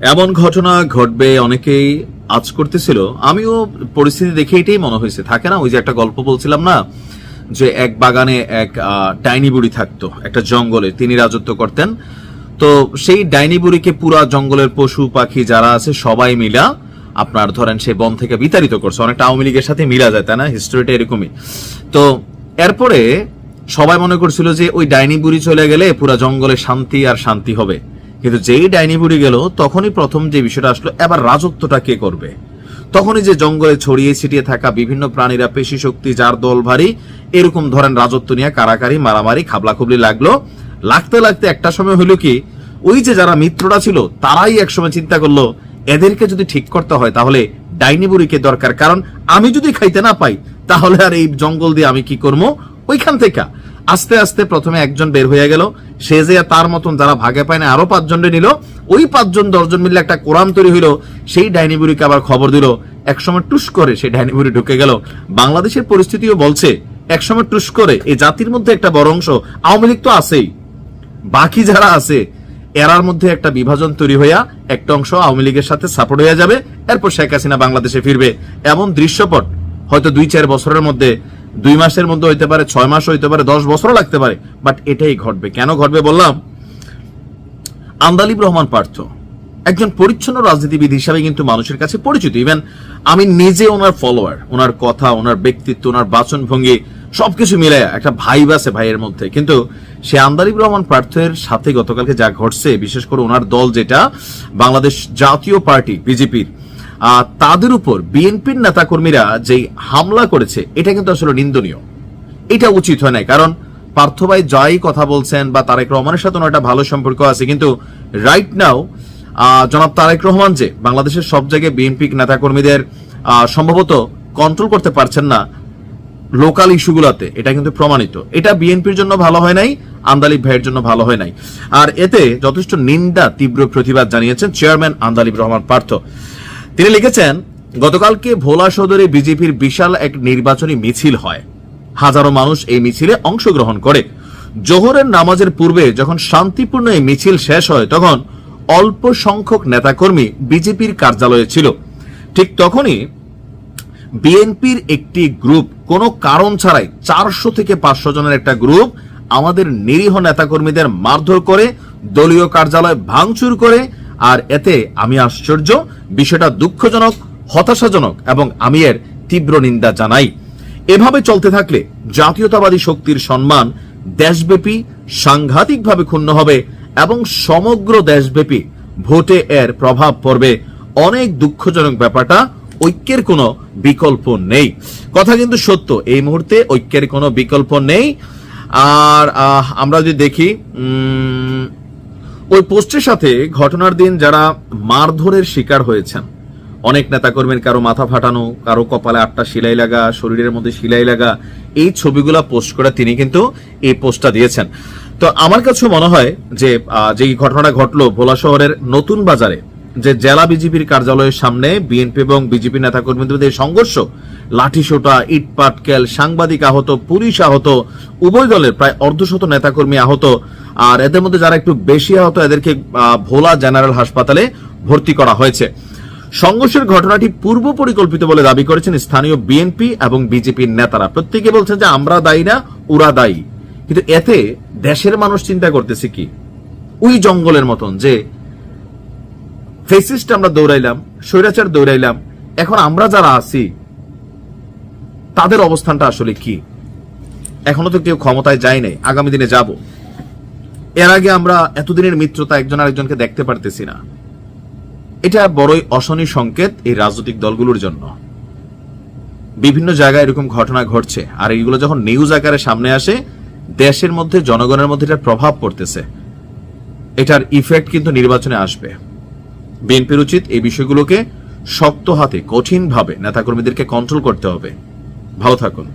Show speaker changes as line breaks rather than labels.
এমন ঘটনা ঘটবে অনেকেই আজ করতেছিল। আমিও পরিস্থিতি দেখে এটাই মনে হয়েছে। থাকে না, ওই যে একটা গল্প বলছিলাম না, যে এক বাগানে এক ডাইনি বুড়ি থাকতো, একটা জঙ্গলে, তিনি রাজত্ব করতেন। তো সেই ডাইনি বুড়িকে পুরা জঙ্গলের পশু, পাখি যারা আছে, সবাই মিলা আপনার ধরেন সেই বন থেকে বিতাড়িত করছে। অনেকটা আওয়ামী লীগের সাথে মিলা যায়, তাই না? হিস্টোরিটা এরকমই। তো এরপরে সবাই মনে করছিল যে ওই ডাইনি বুড়ি চলে গেলে পুরা জঙ্গলে শান্তি আর শান্তি হবে। কিন্তু যেই ডাইনি বুড়ি গেল, তখনই প্রথম যে বিষয়টা আসলো, এবার রাজত্বটা কে করবে? তখনই যে জঙ্গলে ছড়িয়ে ছিটিয়ে থাকা বিভিন্ন প্রাণীরা, পেশি শক্তি, যার দল ভারী, এরকম ধরেন রাজত্ব নিয়ে কারাকারি, মারামারি, খাবলাখুবলি লাগল। লাগতে লাগতে একটা সময় হলো কি, ওই যে যারা মিত্ররা ছিল, তারাই একসময় চিন্তা করল, এদেরকে যদি ঠিক করতে হয়, তাহলে ডাইনি বুড়িকে দরকার। কারণ আমি যদি খাইতে না পাই, তাহলে আর এই জঙ্গল দিয়ে আমি কি করব? ওইখান থেকে। আস্তে আস্তে প্রথমে একজন বের হয়ে গেল। সে যে তার মতন যারা ভাগে পায় না আরও পাঁচজন নিল। ওই পাঁচজন, দশজন মিলে একটা কোরআন তৈরি হইল। সেই ডাইনি বুড়িকে আবার খবর দিল। একসময় টুস করে সেই ডাইনি বুড়ি ঢুকে গেল। বাংলাদেশের পরিস্থিতিও বলছে, একসময় টুস করে। এই জাতির মধ্যে একটা বড় অংশ, আওয়ামী লীগ তো আছেই। বাকি যারা আছে, এরার মধ্যে একটা বিভাজন তৈরি হইয়া একটা অংশ আওয়ামী লীগের সাথে সাপোর্ট হয়ে যাবে। এরপর শেখ হাসিনা বাংলাদেশে ফিরবে। এমন দৃশ্যপট হয়তো দুই চার বছরের মধ্যে দুই মাসের মধ্যে হইতে পারে, ছয় মাস হইতে পারে, দশ বছরও লাগতে পারে। বাট এটাই ঘটবে। কেন ঘটবে বললাম? আন্দালিব রহমান পার্থ একজন পরিচ্ছন্ন রাজনীতিবিদ হিসাবে কিন্তু মানুষের কাছে পরিচিত। ইভেন আমি নিজে ওনার ফলোয়ার ওনার কথা, ওনার ব্যক্তিত্ব, ওনার বাচন ভঙ্গি সবকিছু মিলে একটা ভাই আছে ভাইয়ের মধ্যে। কিন্তু সে আন্দালিব রহমান পার্থের সাথে গতকালকে যা ঘটছে, বিশেষ করে ওনার দল যেটা, বাংলাদেশ জাতীয় পার্টি, বিজেপির তাদের উপর বিএনপির নেতাকর্মীরা যেই হামলা করেছে, এটা কিন্তু আসলে নিন্দনীয়। এটা উচিত হয় নাই, কারণ পার্থ ভাই যাই কথা বলছেন বা তারেক রহমানের সাথে একটা ভালো সম্পর্ক আছে, কিন্তু রাইট নাও জনাব তারেক রহমান যে বাংলাদেশের সব জায়গায় বিএনপি নেতাকর্মীদের সম্ভবত কন্ট্রোল করতে পারছেন না লোকাল ইস্যুগুলোতে এটা কিন্তু প্রমাণিত। এটা বিএনপির জন্য ভালো হয় নাই, আন্দালিব ভাইয়ের জন্য ভালো হয় নাই। আর এতে যথেষ্ট নিন্দা, তীব্র প্রতিবাদ জানিয়েছেন চেয়ারম্যান আন্দালিব রহমান পার্থ। তিনি লিখেছেন, গতকালকে ভোলা সদরে বিজেপির বিশাল এক নির্বাচনী মিছিল হয়। হাজারো মানুষ এই মিছিলে অংশগ্রহণ করে। জোহরের নামাজের পূর্বে যখন শান্তিপূর্ণ এই মিছিল শেষ হয়, তখন অল্প সংখ্যক নেতাকর্মী বিজেপির কার্যালয়ে ছিল। ঠিক তখনই বিএনপির একটি গ্রুপ, কোনো কারণ ছাড়াই চারশো থেকে পাঁচশো জনের একটা গ্রুপ আমাদের নিরীহ নেতাকর্মীদের মারধর করে, দলীয় কার্যালয় ভাঙচুর করে আর এতে আমি আশ্চর্য, বিষয়টা দুঃখজনক, হতাশাজনক এবং আমি এর তীব্র নিন্দা জানাই। এভাবে চলতে থাকলে জাতীয়তাবাদী শক্তির সম্মান দেশব্যাপী, সাংঘাতিকভাবে ক্ষুণ্ণ হবে এবং সমগ্র দেশব্যাপী ভোটে এর প্রভাব পড়বে। অনেক দুঃখজনক ব্যাপারটা, ঐক্যের কোনো বিকল্প নেই। কথা কিন্তু সত্য, এই মুহূর্তে ঐক্যের কোনো বিকল্প নেই। আর আমরা যদি দেখি ওই পোস্টের সাথে ঘটনার দিন যারা মারধরের শিকার হয়েছেন। অনেক নেতাকর্মীর কারও মাথা ফাটানো, কারও কপালে আটটা সিলাই লাগা, শরীরের মধ্যে সিলাই লাগা, এই ছবিগুলা পোস্ট করে তিনি কিন্তু এই পোস্টটা দিয়েছেন। তো আমার কাছে মনে হয় যে যেই ঘটনাটা ঘটলো ভোলা শহরের নতুন বাজারে যে জেলা বিজেপির কার্যালয়ের সামনে বিএনপি এবং বিজেপি নেতাকর্মীদের মধ্যে সংঘর্ষ, লাঠিসোটা ইট পাটকেল সাংবাদিক আহত, পুলিশ আহত, উভয় দলের প্রায় অর্ধশত নেতাকর্মী আহত। আর এদের মধ্যে যারা একটু বেশি আহত, এদেরকে ভোলা জেনারেল হাসপাতালে ভর্তি করা হয়েছে। সংঘর্ষের ঘটনাটি পূর্ব পরিকল্পিত বলে দাবি করেছেন স্থানীয় বিএনপি এবং বিজেপির নেতারা। প্রত্যেকে বলছেন যে, আমরা দায়ী না, ওরা দায়ী। কিন্তু এতে দেশের মানুষ চিন্তা করতেছে কি? ওই জঙ্গলের মতন যে ফেসিস্ট আমরা দৌড়াইলাম, স্বৈরাচার দৌড়াইলাম। এখন আমরা যারা আছি, তাদের অবস্থানটা আসলে কি? এখনও তো কেউ ক্ষমতায় যায় নাই, আগামী দিনে যাব। এর আগে আমরা এতদিনের মিত্রতা একজন আরেকজনকে দেখতে পারতেছি না। এটা বড়ই অশনি সংকেত এই রাজনৈতিক দলগুলোর জন্য। বিভিন্ন জায়গায় এরকম ঘটনা ঘটছে, আর এইগুলো যখন নিউজ আকারে সামনে আসে, দেশের মধ্যে, জনগণের মধ্যে এটার প্রভাব পড়তেছে। এটার ইফেক্ট কিন্তু নির্বাচনে আসবে। বিএনপির উচিত এই বিষয়গুলোকে শক্ত হাতে কঠিনভাবে নেতাকর্মীদেরকে কন্ট্রোল করতে হবে। ভালো থাকুন।